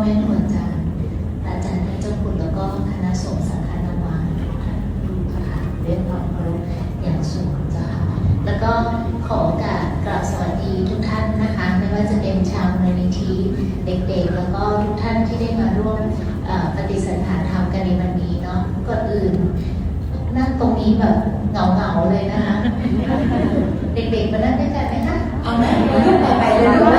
แม่ครูอาจารย์อาจารย์ท่านเจ้าคุณแล้วก็คณะสงฆ์สังฆนาวาสทุกท่านนะคะเรียกความเคารพอย่างสูงจ้าค่ะแล้วก็ขอโอกาสกราบสวัสดีทุกท่านนะคะ ไม่ว่าจะเป็นชาวมูลนิธิเด็กๆ แล้วก็ทุกท่านที่ได้มาร่วมเอ่อปฏิสันถานธรรมกันในวันนี้เนาะก่อนอื่นนั่งตรงนี้แบบเหงาๆเลยนะคะ เด็กๆมานั่งด้วยกันไหมคะเอาไหมเราลูกต่อไปเลย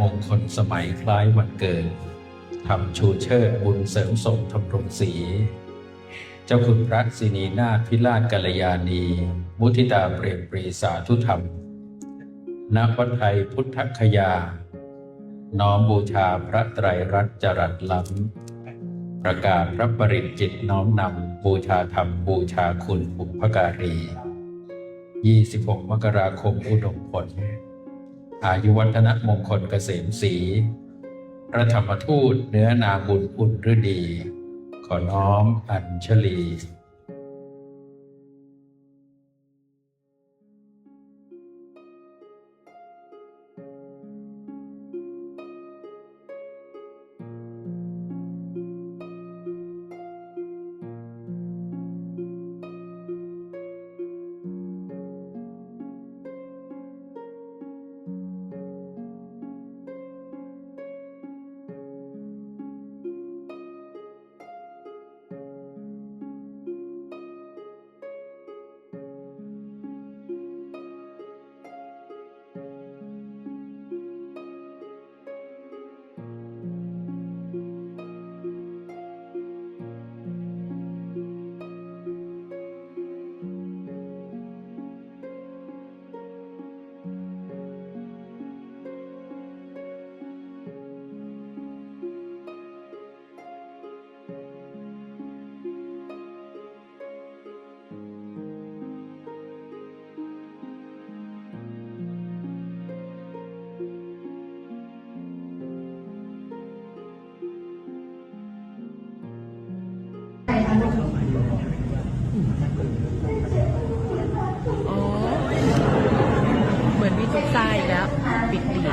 มงคลสมัยคล้ายวันเกิดทำชูเชิดบุญเสริมส่งทำรงศรีเจ้าคุณพระศินีนาถพิราชกัลยาณี มุทิตาเปรมปรีสาธุธรรมณวัดไทยพุทธคยา น้อมบูชาพระไตรรัตนจรัสล้ำ ประกาศพระปริจิตน้อมนำบูชาธรรมบูชาคุณบุพการี 26 มกราคมอุดมผล อายุวัฒนมงคลเกษมศรีพระธรรมทูตเนื้อนาบุญอุ่นฤดี ขอน้อมอัญชลี ซุกท้ายแล้ว ปิดดีเ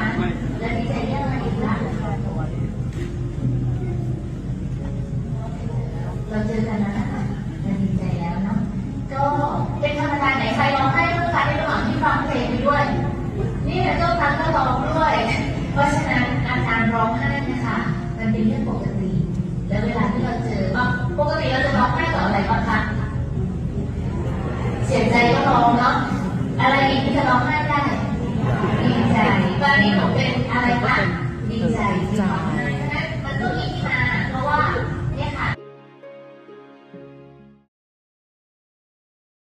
ราเจอกันนะคะดีใจแล้วเนาะก็เป็นธรรมดาไหนใครร้องไห้ก็ฟังในระหว่างที่ฟังเพลงไปด้วย นี่เจ้าตัก็ร้องด้วย เพราะฉะนั้นอาการร้องไห้นะคะ มันเป็นเรื่องปกติ